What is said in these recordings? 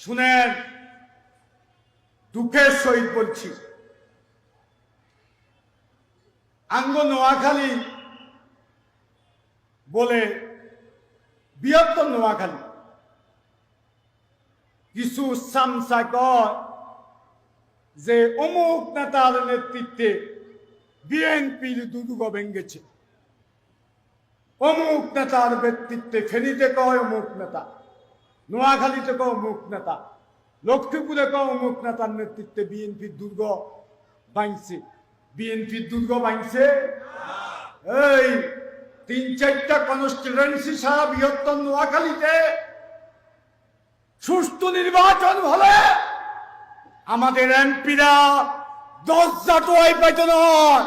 শুনেন, দুঃখের সহিত বলছি। আঙ্গ নোয়াখালী বলে বৃহত্তর নোয়াখালী। কিছু সামসা কয় যে, অমুক নেতার নেতৃত্বে বিএনপির দুর্গ ভেঙ্গেছে অমুক নেতার ব্যক্তিত্বে ফেনীতে কয় অমুক নেতা। নোয়াখালীতে কয় অমুক নেতা, লক্ষ্মীপুরে কয় অমুক নেতার নেতৃত্বে বিএনপির দুর্গ ভাঙছে। বিএনপির দুর্গ ভাঙছে? এই তিন চারটা কনস্টিটুয়েন্সি সারা বৃহত্তর নোয়াখালীতে সুষ্ঠু নির্বাচন হলে আমাদের এমপিরা দশজা টোয়াই পাইত নয়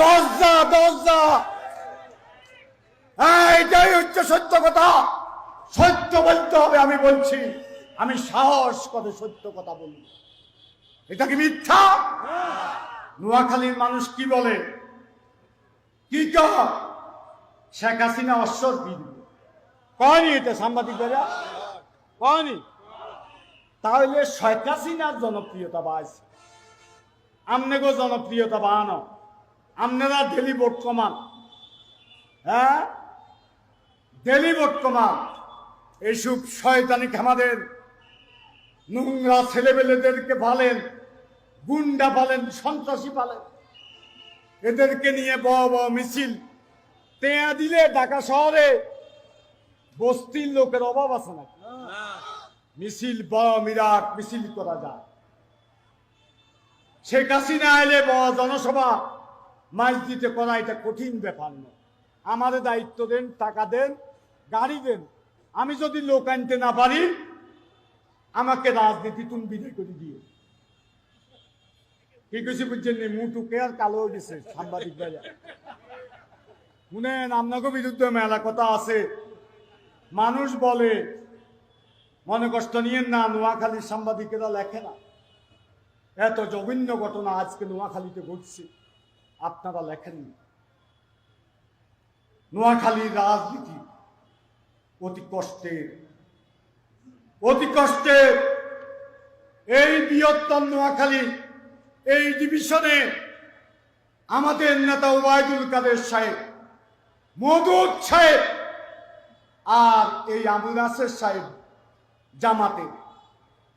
দশজা দশজা এইটাই হচ্ছে সত্য কথা। সত্য বলতে হবে, আমি বলছি। আমি সাহস করে সত্য কথা বলি এটা কি মিথ্যা? নোয়াখালীর মানুষ কি বলে? কি কহ শেখ হাসিনা অশ্বর কি কয়নি এটা সাংবাদিকরা? কয়নি? তাহলে শেখ হাসিনার জনপ্রিয়তা বাড়ছে আমনেগো জনপ্রিয়তা বাড়ানো আপনারা ডেলি কমান। হ্যাঁ? ডেলি কমান। এইসব শয়তানি আমাদের নোংরা ছেলেবেলেদেরকে পালেন, গুন্ডা পালেন, সন্ত্রাসী পালেন। এদেরকে নিয়ে ব বড় মিছিল। তেয়া দিলে ঢাকা শহরে বস্তির লোকের অভাব আছে না মিছিল ব মিরাট মিছিল করা যায়। শেখ হাসিনা এলে ব জনসভা মাছ দিতে করা এটা কঠিন ব্যাপার নয়। আমাদের দায়িত্ব দেন, টাকা দেন, গাড়ি দেন। আমি যদি লোক আনতে না পারি, আমাকে রাজনীতি তুমি বিদায় করে দিয়ে কি কিছু বুঝছেন নি? মুটুকে আর কালো গেছে, সাংবাদিক ভাইয়া। শুনেন, আপনাকে বিরুদ্ধে মেলা কথা আছে। মানুষ বলে, মনে কষ্ট নিয়েন না, নোয়াখালীর সাংবাদিকেরা লেখে না। এত জঘন্য ঘটনা আজকে নোয়াখালীতে ঘটছে, আপনারা লেখেন নোয়াখালীর রাজনীতি অতি কষ্টের অতি কষ্টের এই বৃহত্তম নোয়াখালী, এই ডিভিশনে আমাদের নেতা ওবায়দুল কাদের সাহেব মধুর সাহেব আর এই আবু নাসের সাহেব জামাতে।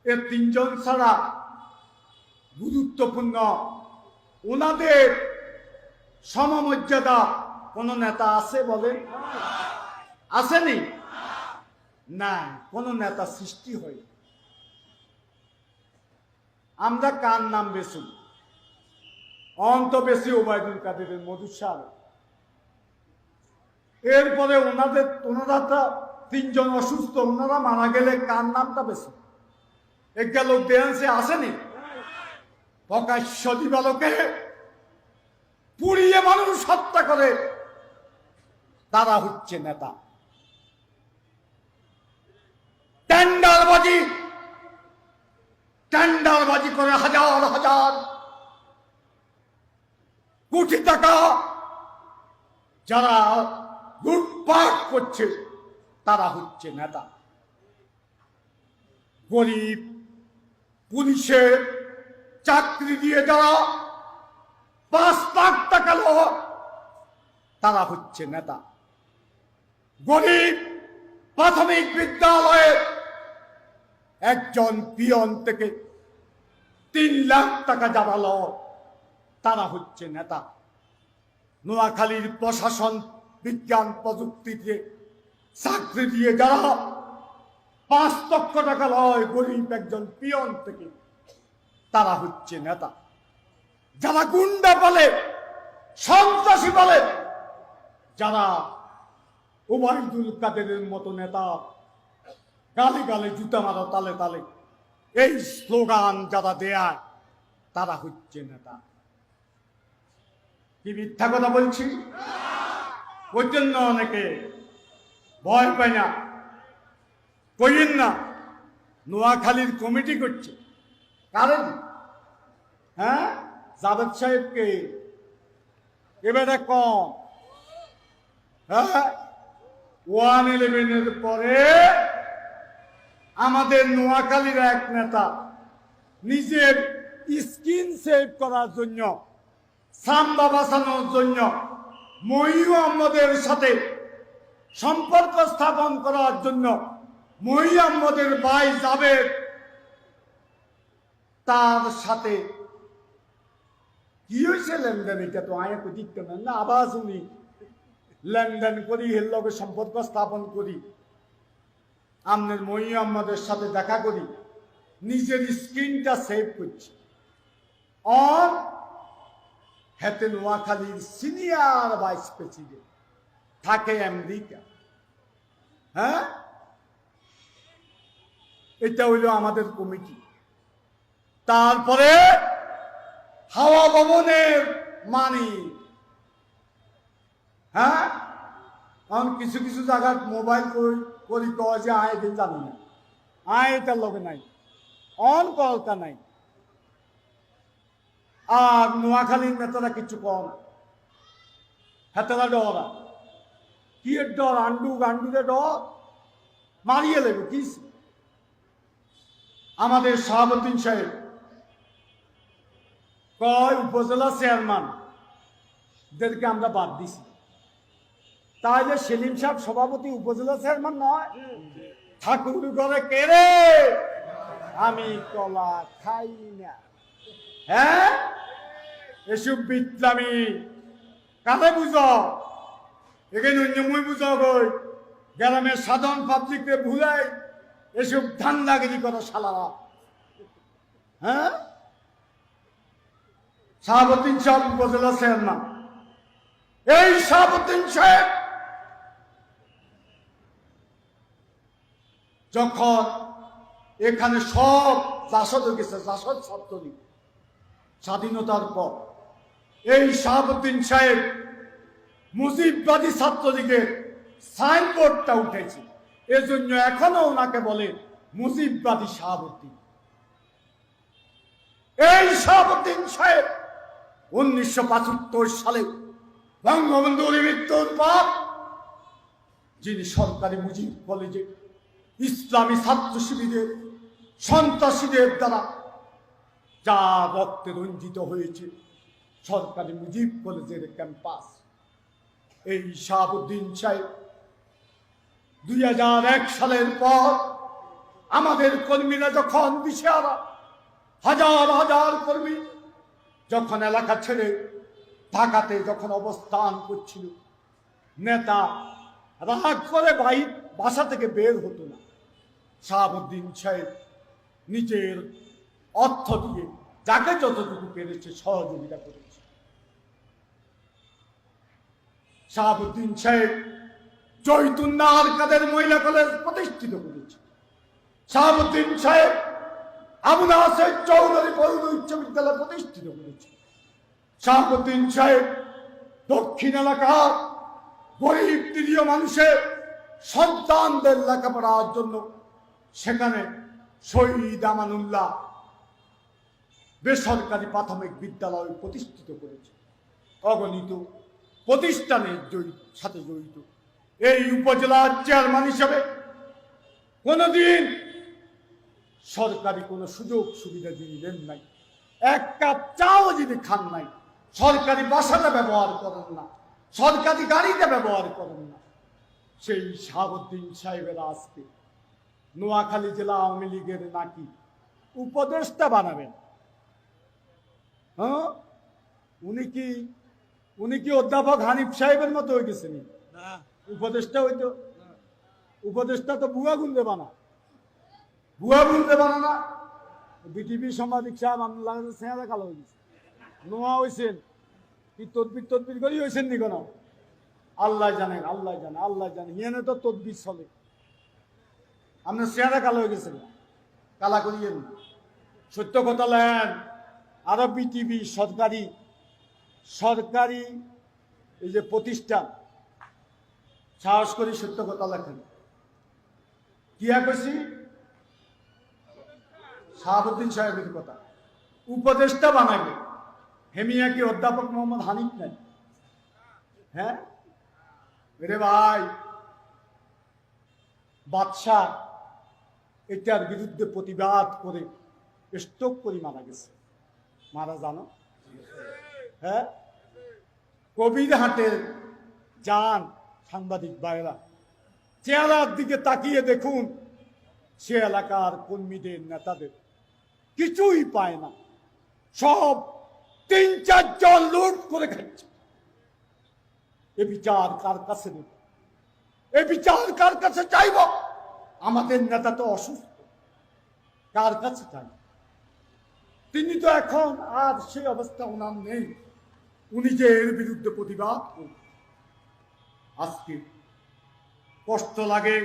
এ তিনজন ছাড়া গুরুত্বপূর্ণ ওনাদের সমমর্যাদা কোন নেতা আছে বলেন? আসেনি না কোন নেতা সৃষ্টি হয় আমরা কার নাম বেশি অন্ত বেশি ওবায়দুল কাদেরের মধুর সাহেব এরপরে ওনাদের, ওনারা তিনজন অসুস্থ, ওনারা মারা গেলে কার নামটা বেশি একটা লোক দেহাংসে আসেনি? প্রকাশ্য দিবালোকে পুড়িয়ে মানুষ হত্যা করে, তারা হচ্ছে নেতা। টেন্ডারবাজি টেন্ডারবাজি করে হাজার হাজার কোটি টাকা যারা লুটপাট করছে, তারা হচ্ছে নেতা। গরিব পুলিশের চাকরি দিয়ে যারা পাঁচ লাখ টাকা তারা হচ্ছে নেতা। গরিব প্রাথমিক বিদ্যালয়ে একজন পিয়ন থেকে তিন লাখ টাকা যারা লো তারা হচ্ছে নেতা। নোয়াখালীর প্রশাসন, বিজ্ঞান প্রযুক্তিতে চাকরি দিয়ে যারা পাঁচ লক্ষ টাকা লয় গরিব একজন পিয়ন থেকে, তারা হচ্ছে নেতা। যারা গুন্ডা বলে, সন্ত্রাসী বলে, যারা উবাইদুল কাদেরের মতো নেতা গালে গালে জুতা মারো, তালে তালে। এই স্লোগান যারা দেয়, তারা হচ্ছে নেতা। কি মিথ্যা কথা বলছি? ওই জন্য অনেকে ভয় পায় না। কইেন না, নোয়াখালীর কমিটি করছে। কারণ হ্যাঁ? জাভেদ সাহেবকে এবারে কম। হ্যাঁ? ওয়ান ইলেভেনের পরে আমাদের নোয়াখালীর এক নেতা নিজের স্কিন সেভ করার জন্য, সাম্বা বাঁচানোর জন্য মহিউ আহমদের সাথে সম্পর্ক স্থাপন করার জন্য মহি আহমদের ভাই জাবেদ তার সাথে কি হয়েছে লেনদেন? এটা তো আয় দিতে না না। আবার শুনি লেনদেন করি, এর লগে সম্পর্ক স্থাপন করি। আমনের মহি আহমদের সাথে দেখা করি। নিজের স্ক্রিনটা সেভ করছি। অন হেতে নোয়াখালীর সিনিয়র ভাইস প্রেসিডেন্ট থাকে আমেরিকা। হ্যাঁ? এটা হইল আমাদের কমিটি তারপরে হাওয়া ভবনের মানি হ্যাঁ? এখন কিছু কিছু জায়গায় মোবাইল করি। করি যে আয় দিন জানি না। আয় এটার লগে নাই অন কলকা নাই। আর নোয়াখালীর নেতারা কিছু কম। হেতারা ডরা। কি ডর? আন্ডু গান্ডুরে ডর? মারিয়ে লেবে কি? আমাদের শাহাবুদ্দিন সাহেব কয় উপজেলা চেয়ারম্যান দেরকে আমরা বাদ দিছি। তাহলে সেলিম সাহেব সভাপতি উপজেলা চেয়ারম্যান নয় ঠাকুর করে কেড়ে আমি কলা খাই না। হ্যাঁ? এসব বিদ্যামি। কাকে বুঝ? এখানে অন্য মুই বুঝ গই গ্রামের সাধারণ পাবলিককে ভুলাই এসব ধান্দাগিরি করো শালারা। হ্যাঁ? শাহাবুদ্দিন সাহেব উপজেলা চেয়ারম্যান। এই শাহাবুদ্দিন সাহেব যখন এখানে সব জাসদ গেছে জাসদ ছাত্রলীগ স্বাধীনতার পর, এই শাহাবুদ্দিন সাহেব মুজিববাদী ছাত্রলীগের সাইনবোর্ডটা উঠেছে। এজন্য এখনও ওনাকে বলে মুজিববাদী শাহাবুদ্দিন। এই শাহাবুদ্দিন সাহেব উনিশশো পঁচাত্তর সালে বঙ্গবন্ধুর মৃত্যুর যিনি সরকারি মুজিব কলেজে ইসলামী ছাত্র শিবিরের সন্ত্রাসীদের দ্বারা যা রক্তে রঞ্জিত হয়েছে সরকারি মুজিব কলেজের ক্যাম্পাস। এই শাহাবুদ্দিন সাহেব দুই হাজার এক সালের পর আমাদের কর্মীরা যখন দিশেহারা, হাজার হাজার কর্মী যখন এলাকা ছেড়ে ঢাকাতে যখন অবস্থান করছিল, নেতা রাগ করে বাই বাসা থেকে বের হতো। শাহাবুদ্দিন সাহেব নিজের অর্থ দিয়ে, যাকে যতটুকু পেরেছে সহযোগিতা করেছে। শাহাবুদ্দিন সাহেব চৈতুন্নার কাদের মহিলা কলেজ প্রতিষ্ঠিত করেছে। শাহাবুদ্দিন সাহেব আবু নাসের চৌধুরী বৌদ্ধ উচ্চ বিদ্যালয় প্রতিষ্ঠিত করেছে। শাহাবুদ্দিন সাহেব দক্ষিণ এলাকার গরিব তৃতীয় মানুষের সন্তানদের লেখাপড়ার জন্য সেখানে শহীদ আমানুল্লাহ বেসরকারি প্রাথমিক বিদ্যালয় প্রতিষ্ঠিত করেছে। অগণিত প্রতিষ্ঠানের জড়িত সাথে জড়িত। এই উপজেলার চেয়ারম্যান হিসেবে কোনোদিন সরকারি কোনো সুযোগ সুবিধা যিনি দেন নাই, এক কাপ চাও যিনি খান নাই, সরকারি বাসাটা ব্যবহার করেন না, সরকারি গাড়িটা ব্যবহার করেন না। সেই শাহাবুদ্দিন সাহেবের আজকে নোয়াখালী জেলা আওয়ামী লীগের নাকি উপদেষ্টা বানাবেন। হ্যাঁ? উনি কি উনি কি অধ্যাপক হানিফ সাহেবের মতো হয়ে গেছেন? উপদেষ্টা হইতো? উপদেষ্টা তো বুয়া গুনতে বানা। বুয়া গুনতে বানা না। বিটিপি সাংবাদিক সাহেব লাগে সেঁয়া কালো হয়ে গেছে। নোয়া হয়েছেন কি তদবির তদবির করি হয়েছেন নি কেন? আল্লাহ জানেন আল্লাহ জানে আল্লাহ জানে। হিয়ানে তো তদবির চলে। আপনার চেহারা কালো হয়ে গেছে কালা করিয়েন সত্য কথা লেন, আরও বিটিভি সরকারি সরকারি এই যে প্রতিষ্ঠান, সাহস করে সত্য কথা লেখেন। কি করছি শাহাবুদ্দিন সাহেবের কথা। উপদেষ্টা বানাবে হেমিয়া কি অধ্যাপক মোহাম্মদ হানিফ নাই। হ্যাঁ? রে ভাই, বাদশাহ এটার বিরুদ্ধে প্রতিবাদ করে স্ট্রোক করে মারা গেছে। মারা জানো? হ্যাঁ? কবির হাটের যান সাংবাদিক বাইরা চেহারার দিকে তাকিয়ে দেখুন, সে এলাকার কর্মীদের, নেতাদের কিছুই পায় না। সব তিন চারজন লুট করে খাচ্ছে। এ বিচার কার কাছে দেব এ বিচার কার কাছে চাইব? আমাদের নেতা তো অসুস্থ। কার কাছে চাই তিনি তো এখন আর সেই অবস্থা ওনার নেই। উনি যে এর বিরুদ্ধে প্রতিবাদ আজকে কষ্ট লাগে।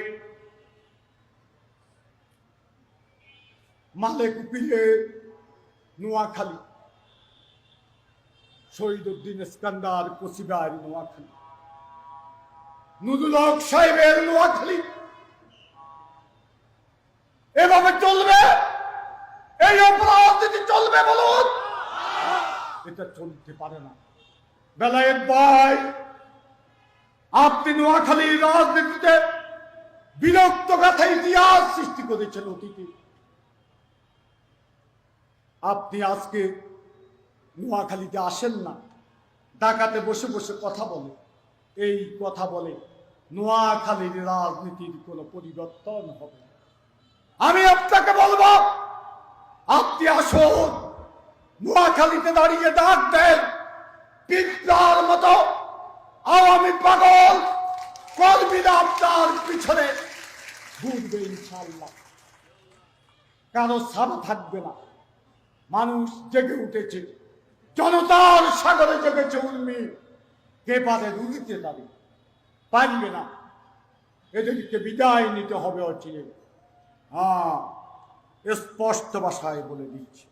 মালে কুপিলে নোয়াখালী শহীদ উদ্দিন ইস্কান্দার কসিবার নোয়াখালী। নুরুল হক সাহেবের নোয়াখালী। এভাবে চলবে? এই অপরাধ যদি চলবে বলুন? এটা চলতে পারে না। বেলায়েত ভাই, আপনি নোয়াখালীর রাজনীতিতে বিরক্ত গাথা ইতিহাস সৃষ্টি করেছেন অতীতে। আপনি আজকে নোয়াখালীতে আসেন না ডাকাতে বসে বসে কথা বলে। এই কথা বলে নোয়াখালীর রাজনীতির কোনো পরিবর্তন হবে। আমি আপনাকে বলব, আপনি আসুন, নোয়াখালীতে দাঁড়িয়ে ডাক দেন, পিঁপড়ার মতো আওয়ামী পাগল কর্মীরা আপনার পিছনে ঘুরবে ইনশাল্লাহ কারও সারা থাকবে না। মানুষ জেগে উঠেছে। জনতার সাগরে জেগেছে উর্মি। কে পারে রুলিতে দাঁড়িয়ে পারবে না। এদেরকে বিদায় নিতে হবে অচিরে হ্যাঁ স্পষ্ট ভাষায় বলে দিচ্ছি।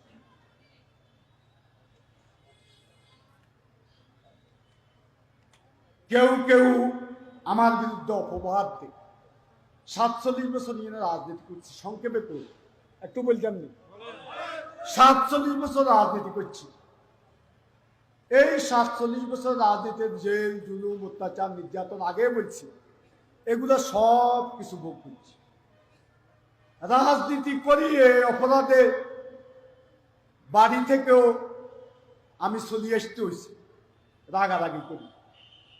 কেউ কেউ আমার বিরুদ্ধে অপবাদ দেয়। সাতচল্লিশ বছর নিয়ে রাজনীতি করছি, সংক্ষেপে করে একটু বলতাম নি সাতচল্লিশ বছর রাজনীতি করছি। এই সাতচল্লিশ বছর রাজনীতির জেল, জুলুম, অত্যাচার, নির্যাতন আগে বলছি। এগুলো সব কিছু ভোগ করছি। রাজনীতি করিয়ে অপরাধে বাড়ি থেকেও আমি চলিয়ে আসতে হয়েছি, রাগারাগি করি।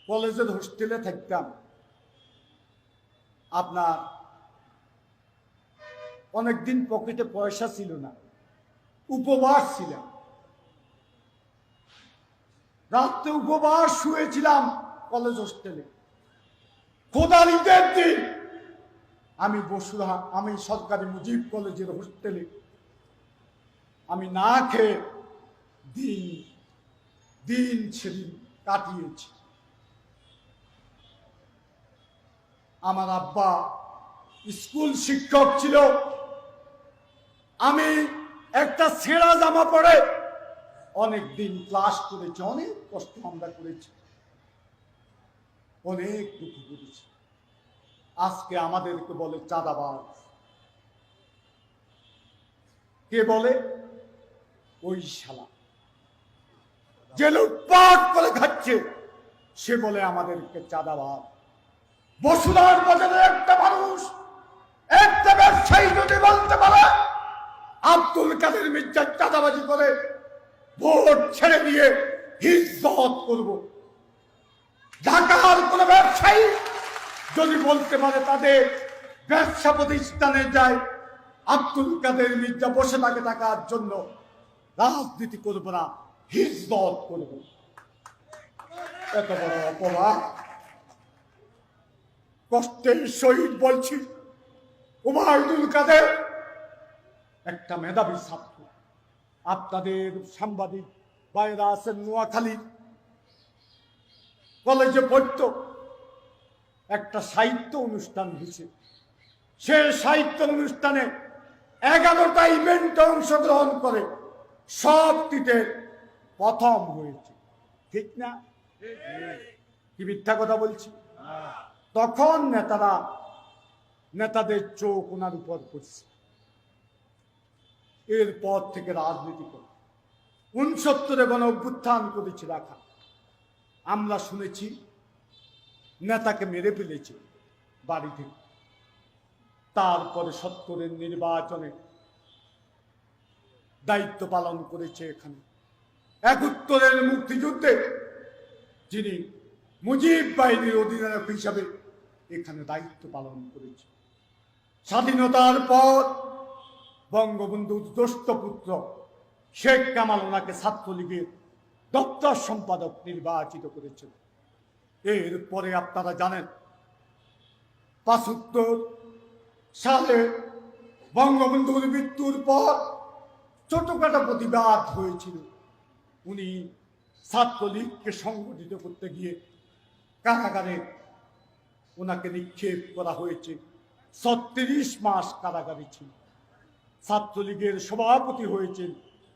কলেজের হোস্টেলে থাকতাম। আপনার অনেকদিন পকেটে পয়সা ছিল না, উপবাস ছিলাম। রাত্রে উপবাস শুয়েছিলাম কলেজ হোস্টেলে। খোদার ঈদের দিন। আমি বসুরা আমি সরকারি মুজিব কলেজের হোস্টেলে। আমি না খেয়ে দিন দিন সেদিন কাটিয়েছি। আমার আব্বা স্কুল শিক্ষক ছিল। আমি একটা ছেঁড়া জামা পরে অনেক দিন ক্লাস করেছি, অনেক কষ্ট আমরা করেছি। অনেক দুঃখ করেছি। আজকে আমাদেরকে বলে চাঁদাবাজ। কে বলে? ওই শালা। যে লুটপাট করে খাচ্ছে, সে বলে আমাদেরকে চাঁদাবাজ। বসুধার বাজারে একটা মানুষ, একটা ব্যবসায়ী যদি বলতে পারে, আব্দুল কাদের মির্জার চাঁদাবাজি করে ভোট ছেড়ে দিয়ে হিজত করব। ঢাকার কোন ব্যবসায়ী যদি বলতে পারে তাদের ব্যবসা প্রতিষ্ঠানে যায়, আব্দুল কাদের মির্জা বসে থাকে টাকার জন্য রাজনীতি করব না হিজত করব। এত বড় অপরাধ। কষ্টের সহিত বলছি উমায়দুল কাদের একটা মেধাবী ছাত্র। আপনাদের সাংবাদিক বাইরা আছেন নোয়াখালী। কলেজে পড়ত। একটা সাহিত্য অনুষ্ঠান হয়েছে। সে সাহিত্য অনুষ্ঠানে এগারোটা ইভেন্টে অংশগ্রহণ করে সবটিতে প্রথম হয়েছে। ঠিক না? কি মিথ্যা কথা বলছি? তখন নেতারা নেতাদের চোখ ওনার উপর পড়ছে। এরপর থেকে রাজনীতি করে। উনসত্তরে গণ অভ্যুত্থান করেছে রাখা আমরা শুনেছি নেতাকে মেরে ফেলেছে বাড়ি থেকে তারপরে সত্তরের নির্বাচনে দায়িত্ব পালন করেছে এখানে। এক উত্তরের মুক্তিযুদ্ধে যিনি মুজিব বাহিনীর অধিনায়ক হিসাবে এখানে দায়িত্ব পালন করেছে। স্বাধীনতার পর বঙ্গবন্ধুর জ্যেষ্ঠ পুত্র শেখ কামাল ওনাকে ছাত্রলীগের দপ্তর সম্পাদক নির্বাচিত করেছিল এরপরে আপনারা জানেন, পাঁচাত্তর সালে বঙ্গবন্ধুর মৃত্যুর পর ছোটখাটো প্রতিবাদ হয়েছিল। উনি ছাত্রলীগকে সংগঠিত করতে গিয়ে কারাগারে ওনাকে নিক্ষেপ করা হয়েছে। ছত্রিশ মাস কারাগারে ছিল। ছাত্রলীগের সভাপতি হয়েছেন,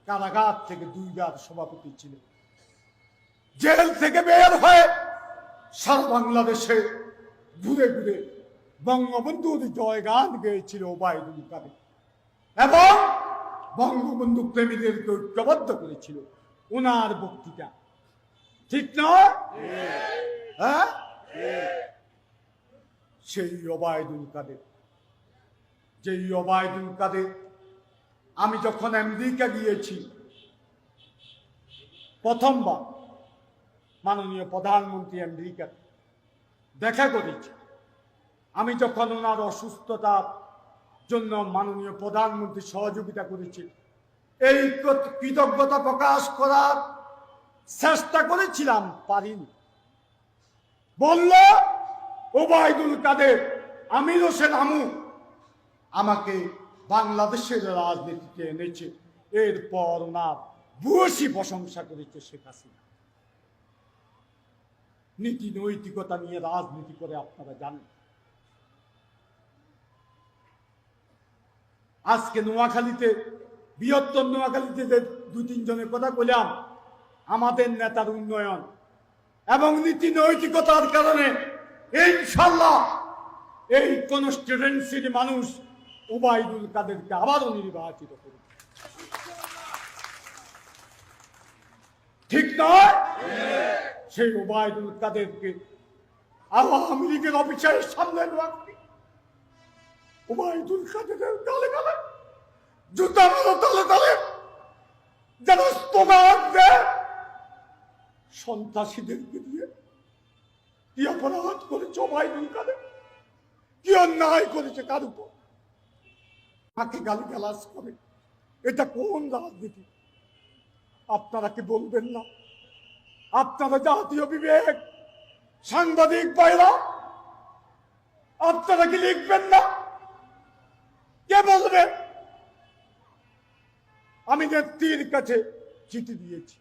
কারাগার থেকে দুইবার সভাপতি ছিলেন। জেল থেকে বের হয়ে সারা বাংলাদেশে ঘুরে ঘুরে বঙ্গবন্ধুর জয়গান গেয়েছিল ওবায়দুল কাদের। এবং বঙ্গবন্ধু প্রেমীদেরকে ঐক্যবদ্ধ করেছিল ওনার বক্তৃতা। ঠিক নয় হ্যাঁ? সেই ওবায়দুল কাদের। যেই ওবায়দুল কাদের, আমি যখন আমেরিকা গিয়েছি, প্রথমবার মাননীয় প্রধানমন্ত্রী আমেরিকা দেখা করেছি। আমি যখন ওনার অসুস্থতার জন্য মাননীয় প্রধানমন্ত্রী সহযোগিতা করেছি, এই কৃতজ্ঞতা প্রকাশ করার চেষ্টা করেছিলাম, পারিনি। বলল, ওবায়দুল কাদের, আমির হোসেন আমু আমাকে বাংলাদেশের রাজনীতিতে এনেছে। এরপর ওনার ভূয়সী প্রশংসা করেছে শেখ হাসিনা। নীতি নৈতিকতা নিয়ে রাজনীতি করে আপনারা জানেন। আজকে নোয়াখালীতে, বৃহত্তর নোয়াখালীতে যে দু তিনজনের কথা বললাম আমাদের নেতার উন্নয়ন এবং নীতি নৈতিকতার কারণে ইনশাল্লাহ এই কনস্টিটুয়েন্সির মানুষ ওবায়দুল কাদেরকে আবারও নির্বাচিত করবে। ঠিক নয়? সেই ওবায়দুল কাদেরকে আওয়ামী লীগের অফিসারের সামনে রাখবে ওবায়দুল কাদেরের গালে গালে, জুতা মারো তলে তলে, যেন স্লোগান দেয়। সন্ত্রাসীদেরকে দিয়ে কি অপরাধ করেছে ওবায়দুল কাদের? কি অন্যায় করেছে কার উপর? তাকে গালি গালাজ করে? এটা কোন রাজনীতি? আপনারা কি বলবেন না? আপনারা জাতীয় বিবেক। সাংবাদিক বাইরা আপনারা কি লিখবেন না? কে বলবে? আমি নেত্রীর কাছে চিঠি দিয়েছি।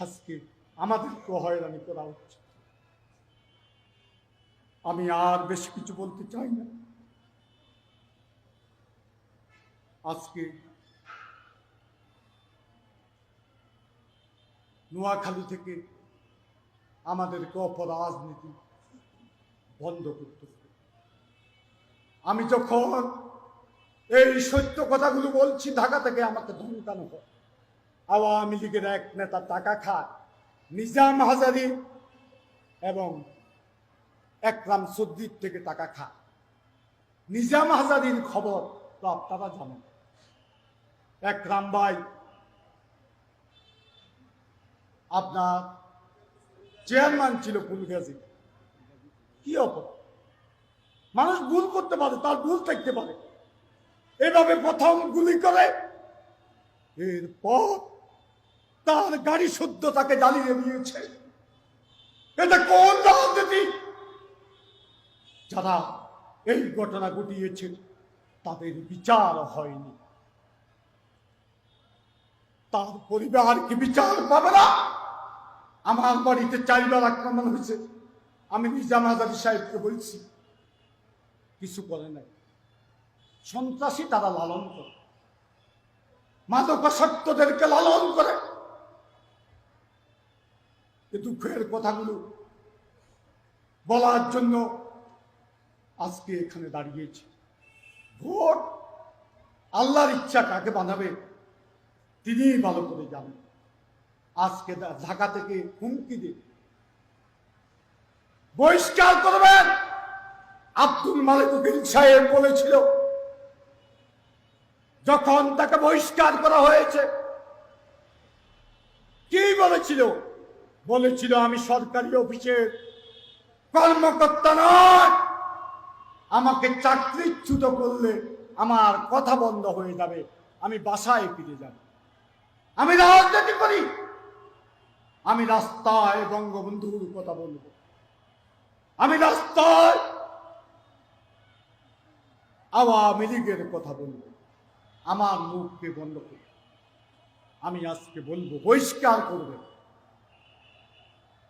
আজকে আমাদেরকে হয়রানি করা হচ্ছে। আমি আর বেশি কিছু বলতে চাই না। আজকে নোয়াখালী থেকে আমাদেরকে অপরাজনীতি বন্ধ করতে আমি যখন এই সত্য কথাগুলো বলছি, ঢাকা থেকে আমাকে ধমকানো হয়। আওয়ামী লীগের এক নেতা টাকা খায়, নিজাম হাজারি এবং একরাম সদ্দির থেকে টাকা খায়। নিজাম হাজারির খবর তো আপনারা জানেন। একরাম ভাই আপনার চেয়ারম্যান ছিল ফুলগাজী কি অপরাধ? মানুষ ভুল করতে পারে, তার ভুল থাকতে পারে। এভাবে প্রথম গুলি করে, এরপর তার গাড়ি শুদ্ধ তাকে জ্বালিয়ে দিয়েছে। এটা কোন রাজনীতি? যারা এই ঘটনা ঘটিয়েছে, তাদের বিচার হয়নি। তার পরিবার কি বিচার পাবে না। আমার বাড়িতে চারবার আক্রমণ হয়েছে। আমি নিজাম হাজারি সাহেবকে বলছি, কিছু করে নাই। সন্ত্রাসী তারা লালন করে। মাদকাসক্তদেরকে লালন করে। এ দুঃখের কথাগুলো বলার জন্য আজকে এখানে দাঁড়িয়েছি। ভোট আল্লাহর ইচ্ছা কাকে বানাবে তিনিই ভালো করে জানেন। আজকে ঢাকা থেকে হুমকি দিয়ে। বহিষ্কার করবেন। আব্দুল মালিক উকিল সাহেব বলেছিল, যখন তাকে বহিষ্কার করা হয়েছে, কি বলেছিল? বলেছিল, আমি সরকারি অফিসের কর্মকর্তা নয়। আমাকে চাকরিচ্যুত করলে আমার কথা বন্ধ হয়ে যাবে। আমি বাসায় ফিরে যাব। আমি রাজনীতি করি। আমি রাস্তায় বঙ্গবন্ধুর কথা বলব। আমি রাস্তায় আওয়ামী লীগের কথা বলব। আমার মুখকে বন্ধ করে। আমি আজকে বলব, বহিষ্কার করবে।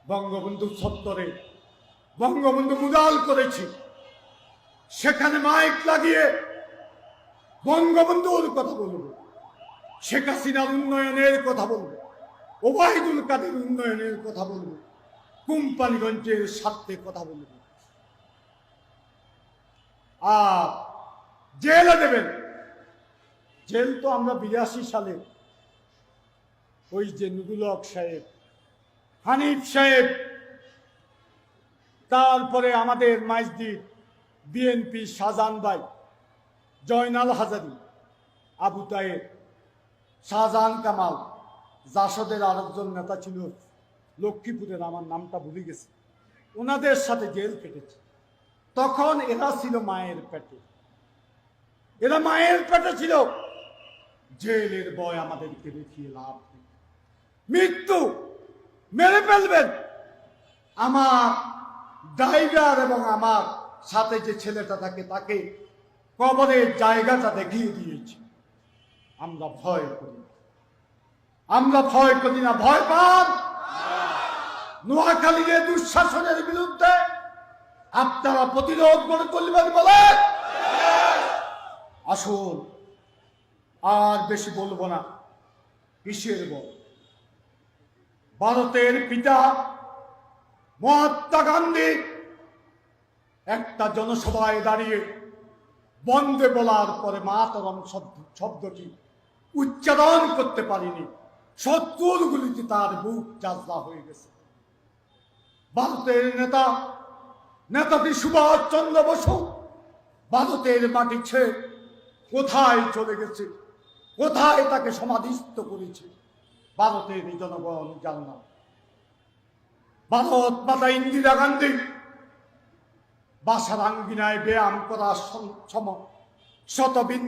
বঙ্গবন্ধু সত্তরে বঙ্গবন্ধু মুদাল করেছি। সেখানে মাইক লাগিয়ে বঙ্গবন্ধুর কথা বলব। শেখ হাসিনার উন্নয়নের কথা বলব। ওবায়দুল কাদের উন্নয়নের কথা বলব, কোম্পানিগঞ্জের স্বার্থে কথা বলব। আর জেলে দেবেন। জেল তো আমরা বিরাশি সালে, ওই যে নুরুল হক সাহেব, হানিফ সাহেব, তারপরে আমাদের মাইজদির বিএনপি শাহজাহান ভাই, জয়নাল হাজারি, আবু তায়েব, শাহজাহান কামাল জাসদের আরেকজন নেতা ছিল লক্ষ্মীপুরের, আমার নামটা ভুলে গেছে। ওনাদের সাথে জেল কেটেছে। তখন এরা ছিল মায়ের পেটে। এরা মায়ের পেটে ছিল। জেলের বয় আমাদেরকে দেখিয়ে লাভ। মৃত্যু মেরে ফেলবেন। আমার ড্রাইভার এবং আমার সাথে যে ছেলেটা থাকে, তাকে কবরের জায়গাটা দেখিয়ে দিয়েছি। আমরা ভয় করি। আমরা ভয় করি না, ভয় পান। নোয়াখালীর দুঃশাসনের বিরুদ্ধে আপনারা প্রতিরোধ গড়ে তুলবেন বলে। আসুন, আর বেশি বলব না কিসের বল ভারতের পিতা মহাত্মা গান্ধী একটা জনসভায় দাঁড়িয়ে বন্দে বলার পরে মাতরম শব্দ- শব্দটি উচ্চারণ করতে পারিনি। সত্তর গুলিতে তার বুক চাজলা হয়ে গেছে। ভারতের নেতা, নেতাজি সুভাষ চন্দ্র বসু ভারতের মাটি ছেড়ে কোথায় চলে গেছে? কোথায় তাকে সমাধিস্থ করেছে? ভারতের জনগণ জানলাম ভারত মাতা ইন্দিরা গান্ধী বাসার আঙ্গিনায় ব্যায়াম করার সম, শতবিন,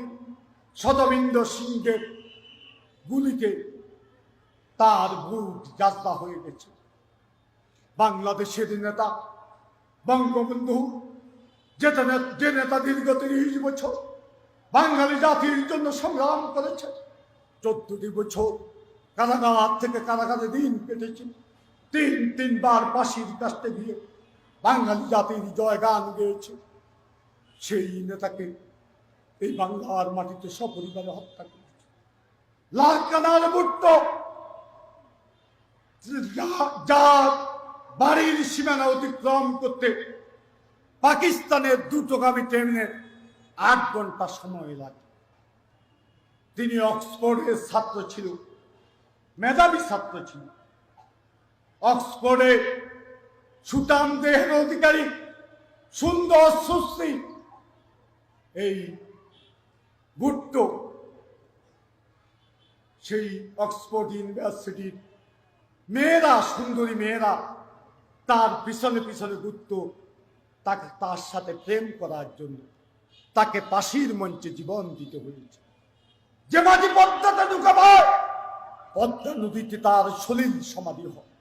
শতবিন্দ সিংহের গুলিতে তার বুক যাত্রা হয়ে গেছে। বাংলাদেশের নেতা, বঙ্গবন্ধু যেটা যে নেতা দীর্ঘ তিরিশ বছর বাঙালি জাতির জন্য সংগ্রাম করেছে চোদ্দটি বছর কারাগার থেকে কারাগারে দিন কেটেছে। তিন, তিনবার পাশির কাছতে গিয়ে বাঙালি জাতির জয় গান গেয়েছে। সেই নেতাকে এই বাংলার মাটিতে সপরিবারে হত্যা করেছে। লালকানার বুট্ট যা- যার বাড়ির সীমানা অতিক্রম করতে পাকিস্তানের দ্রুতগামী ট্রেনের আট ঘণ্টা সময় লাগে। তিনি অক্সফোর্ডের ছাত্র ছিল, মেধাবী ছাত্র ছিল। অক্সফোর্ডে সুতাম দেহের অধিকারী, সুন্দর সুশ্রী, এই ভুট্টো সেই অক্সফোর্ড ইউনিভার্সিটির মেয়েরা, সুন্দরী মেয়েরা, তার পিছনে পিছনে ঘুরত, তাকে তার সাথে প্রেম করার জন্য তাকে পাশির মঞ্চে জীবন দিতে হয়েছে। যে মাঝি পদ্মাতে ঢুকাবার, পদ্মা নদীতে তার সলিল সমাধি হয়।